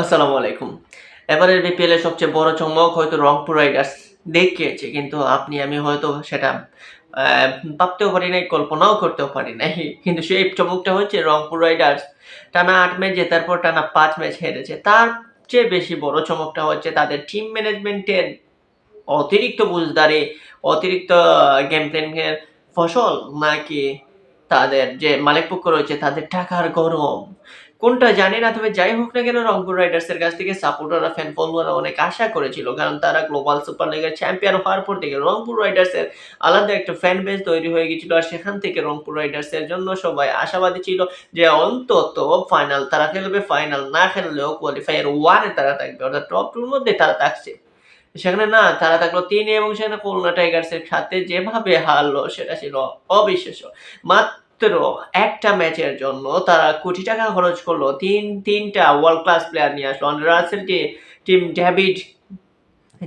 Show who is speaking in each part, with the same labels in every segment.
Speaker 1: আসসালামু আলাইকুম। এবারের বিপিএল এর সবচেয়ে বড় চমক হয়তো রংপুর রাইডার্স। দেখিয়েছে, কিন্তু আপনি, আমি হয়তো সেটা ভাবতেও পারি নাই, কল্পনাও করতেও পারি নাই। কিন্তু সেই চমকটা হচ্ছে রংপুর রাইডার্স। টানা আট ম্যাচ জেতার পর টানা পাঁচ ম্যাচ হেরেছে। তার চেয়ে বেশি বড় চমকটা হচ্ছে তাদের টিম ম্যানেজমেন্টের অতিরিক্ত বুঝদারি, অতিরিক্ত গেম প্ল্যানের ফসল, নাকি তাদের যে মালিকপক্ষ রয়েছে, তাদের টাকার গরম। কোনটা জানি না, তবে যাই হোক না কেন রংপুর রাইডার্সের কাছ থেকে সাপোর্টাররা ফ্যান ফলোয়াররা অনেক আশা করেছিল, কারণ তারা গ্লোবাল সুপার লিগের চ্যাম্পিয়ন হওয়ার পর থেকে রংপুর রাইডার্সের আলাদা একটা ফ্যান বেস তৈরি হয়ে গেছিল, আর সেখান থেকে রংপুর রাইডার্সের জন্য সবাই আশাবাদী ছিল যে অন্তত ফাইনাল তারা খেলবে ফাইনাল না খেললেও কোয়ালিফায়ার ওয়ানে তারা থাকবে, অর্থাৎ টপ টুর মধ্যে তারা থাকছে। সেখানে না, তারা থাকল তিন এবং সেখানে খুলনা টাইগার্সের সাথে যেভাবে হারলো সেটা ছিল অবিশ্বাস্য। মাত্র একটা ম্যাচের জন্য তারা কোটি টাকা খরচ করল। তিন, তিনটা ওয়ার্ল্ড ক্লাস প্লেয়ার নিয়ে আসলো। আন্ডার রাসেল টিম ডেভিড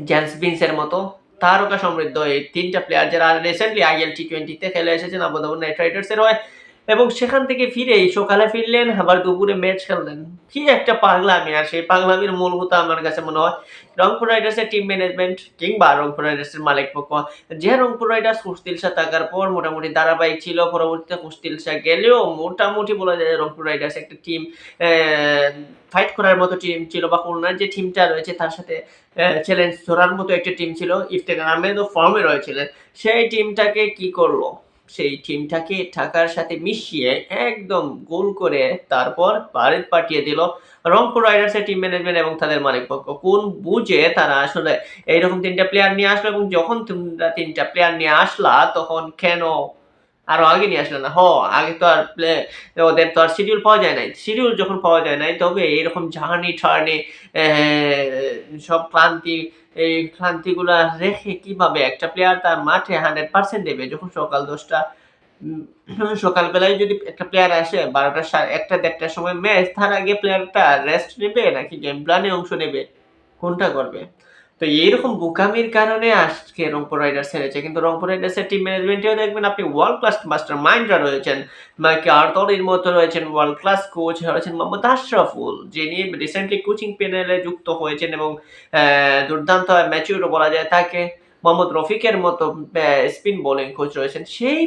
Speaker 1: জ্যান্সবিন্সের মতো তারকা সমৃদ্ধ এই তিনটা প্লেয়ার যারা রিসেন্টলি আইএল টি টোয়েন্টিতে খেলে এসেছেন আবুধাবু নাইট রাইডার্সের হয়ে। এবং সেখান থেকে ফিরে সকালে ফিরলেন, আবার দুপুরে ম্যাচ খেললেন। কি একটা পাগলামি, আর সেই পাগলামির মূল মূলভূত আমার কাছে মনে হয় রংপুর রাইডার্সের টিম ম্যানেজমেন্ট কিংবা রংপুর রাইডার্সের মালিক পক্ষ। যে রংপুর রাইডার্স কুস্তিল শাহ থাকার পর মোটামুটি ধারাবাহিক ছিল, পরবর্তীতে কুস্তিল শাহ গেলেও মোটামুটি বলা যায় রংপুর রাইডার্স একটা টিম ফাইট করার মতো টিম ছিল বা খুলনার যে টিমটা রয়েছে তার সাথে চ্যালেঞ্জ ধরার মতো একটা টিম ছিল। ইফতেখার ও ফর্মে রয়েছিলেন। সেই টিমটাকে কি করল? সেই টিমটাকে ঢাকার সাথে মিশিয়ে একদম গোল করে তারপর বাড়িতে পাঠিয়ে দিল রংপুর রাইডার্সের টিম ম্যানেজমেন্ট এবং তাদের মালিক পক্ষ। কোন বুঝে তারা আসলে এইরকম তিনটা প্লেয়ার নিয়ে আসলো এবং যখন তোমরা তিনটা প্লেয়ার নিয়ে আসলা তখন কেন আরও আগে নিয়ে আসলো না? হ, আগে তো আর প্লে ওদের তো আর শিডিউল পাওয়া যায় নাই। শিডিউল যখন পাওয়া যায় নাই, তবে এরকম জার্নি টার্নি সব ক্লান্তি, এই ক্লান্তিগুলো রেখে কীভাবে একটা প্লেয়ার তার মাঠে হান্ড্রেড পার্সেন্ট দেবে? যখন সকাল দশটা সকালবেলায় যদি একটা প্লেয়ার আসে, বারোটা সাড়ে একটা দেড়টার সময় ম্যাচ তার আগে প্লেয়ারটা রেস্ট নেবে নাকি গেম প্ল্যানে অংশ নেবে? কোনটা করবে? তো এইরকম বোকামির কারণে আজকে রংপুর রাইডার্স হেরেছে। কিন্তু রংপুর রাইডার্সের টিম ম্যানেজমেন্টেও দেখবেন আপনি ওয়ার্ল্ড ক্লাস মাস্টার মাইন্ডরা রয়েছেন। মাইকে আর্তরির মতো রয়েছেন ওয়ার্ল্ড ক্লাস কোচ রয়েছেন মোহাম্মদ আশরাফুল, যিনি রিসেন্টলি কোচিং প্যানেলে যুক্ত হয়েছেন এবং দুর্দান্ত ম্যাচিউরও বলা যায় তাকে, মোহাম্মদ রফিকের মতো স্পিন বোলিং কোচ রয়েছেন। সেই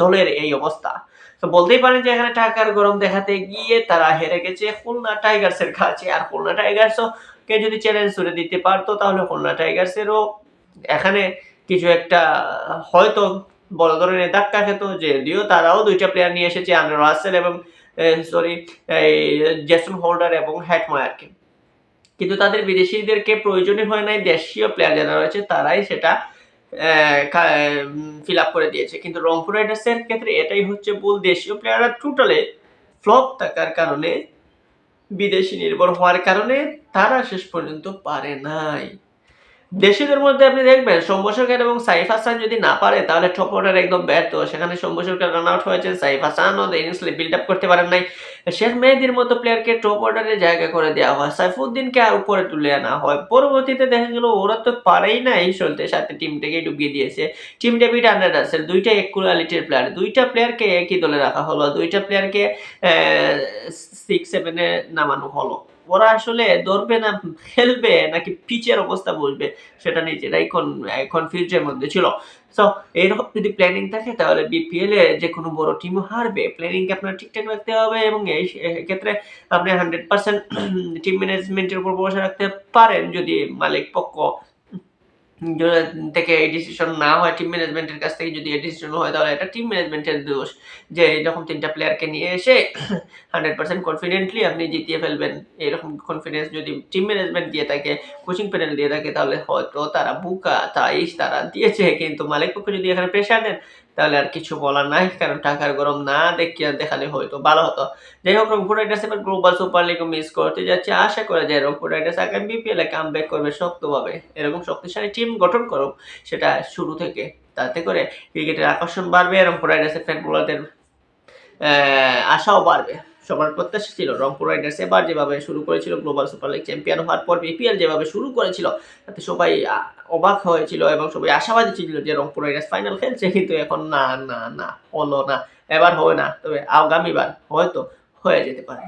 Speaker 1: দলের এই অবস্থা। তো বলতেই পারেন যে এখানে টাকার গরম দেখাতে গিয়ে তারা হেরে গেছে খুলনা টাইগার্সের কাছে। আর খুলনা টাইগার্সও কে যদি চ্যালেঞ্জ করে দিতে পারতো, তাহলে খুলনা টাইগার্সেরও এখানে কিছু একটা, হয়তো বড় ধরনের ধাক্কা খেত, যদিও তারাও দুইটা প্লেয়ার নিয়ে এসেছে আন্ডার রাসেল এবং সরি এই জেসন হোল্ডার এবং হ্যাটমায়ারকে কিন্তু তাদের বিদেশিদেরকে প্রয়োজনই হয় নাই, দেশীয় প্লেয়ার যারা রয়েছে, তারাই সেটা ফিল আপ করে দিয়েছে। কিন্তু রংপুর রাইডার্সের ক্ষেত্রে এটাই হচ্ছে ভুল, দেশীয় প্লেয়াররা টোটালে ফ্লপ থাকার কারণে বিদেশি নির্ভর হওয়ার কারণে তারা শেষ পর্যন্ত পারে নাই। দেশিদের মধ্যে আপনি দেখবেন সৌম্য সরকার এবং সাইফ হাসান যদি না পারে, তাহলে টপ একদম ব্যর্থ। সেখানে সৌম্য সরকার রান আউট হয়েছেন সাইফ হাসানও ইনিংস বিল্ড আপ করতে পারেন নাই। শেখ মেহেদির মতো প্লেয়ারকে টপ অর্ডারে জায়গা করে দেওয়া হয়, সাইফুদ্দিনকে আর উপরে তুলে আনা হয়। পরবর্তীতে দেখা গেল, ওরা তো পারেই না এই চলতে, সাথে টিমটাকে ডুবিয়ে দিয়েছে। টিম ডেভিড আন্ডার রাসেল দুইটা এক কোয়ালিটির প্লেয়ার দুইটা প্লেয়ারকে একই দলে রাখা হলো, দুইটা প্লেয়ারকে সিক্স সেভেনে নামানো হলো। ওরা আসলে ধরবে না, খেলবে, নাকি পিচের অবস্থা বুঝবে সেটা নিজেরাই কনফিউজের মধ্যে ছিল। সো এইরকম যদি প্ল্যানিং থাকে, তাহলে বিপিএল এ যে কোনো বড় টিমও হারবে প্ল্যানিংকে আপনার ঠিকঠাক রাখতে হবে এবং এই ক্ষেত্রে আপনি হান্ড্রেড পার্সেন্ট টিম ম্যানেজমেন্টের উপর ভরসা রাখতে পারেন যদি মালিক পক্ষ থেকে এই ডিসিশন না হয় টিম ম্যানেজমেন্টের কাছ থেকে যদি এই ডিসিশন হয়, তাহলে এটা টিম ম্যানেজমেন্টের দোষ। যে এরকম তিনটা প্লেয়ারকে নিয়ে এসে হান্ড্রেড পার্সেন্ট কনফিডেন্টলি আপনি জিতিয়ে ফেলবেন। এরকম কনফিডেন্স যদি টিম ম্যানেজমেন্ট দিয়ে থাকে কোচিং প্যানেল দিয়ে থাকে, তাহলে হয়তো তারা বুকা, তাই তারা দিয়েছে। কিন্তু মালিক পক্ষ যদি এখানে প্রেশার দেন তাহলে আর কিছু বলার নাই, কারণ টাকার গরম না দেখিয়ে দেখালে হয়তো ভালো হতো। যাই হোক, রংপুর রাইডার্স এবার গ্লোবাল সুপার লিগ মিস করতে যাচ্ছে। আশা করা যায় রংপুর রাইডার্স আগামী বিপিএল কাম ব্যাক করবে শক্তভাবে। এরকম শক্তিশালী টিম গঠন করুক সেটা শুরু থেকে। তাতে করে ক্রিকেটের আকর্ষণ বাড়বে রংপুর রাইডার্সের ফ্যান বোলারদের আশাও বাড়বে। সবার প্রত্যাশা ছিল রংপুর রাইডার্স এবার যেভাবে শুরু করেছিল গ্লোবাল সুপার লিগ চ্যাম্পিয়ন হওয়ার পর বিপিএল যেভাবে শুরু করেছিল, তাতে সবাই অবাক হয়েছিল এবং সবাই আশাবাদী ছিল যে রংপুর রাইডার্স ফাইনাল খেলছে, কিন্তু এখন না না না, হলো না। এবার হবে না, তবে আগামীবার হয়তো হয়ে যেতে পারে।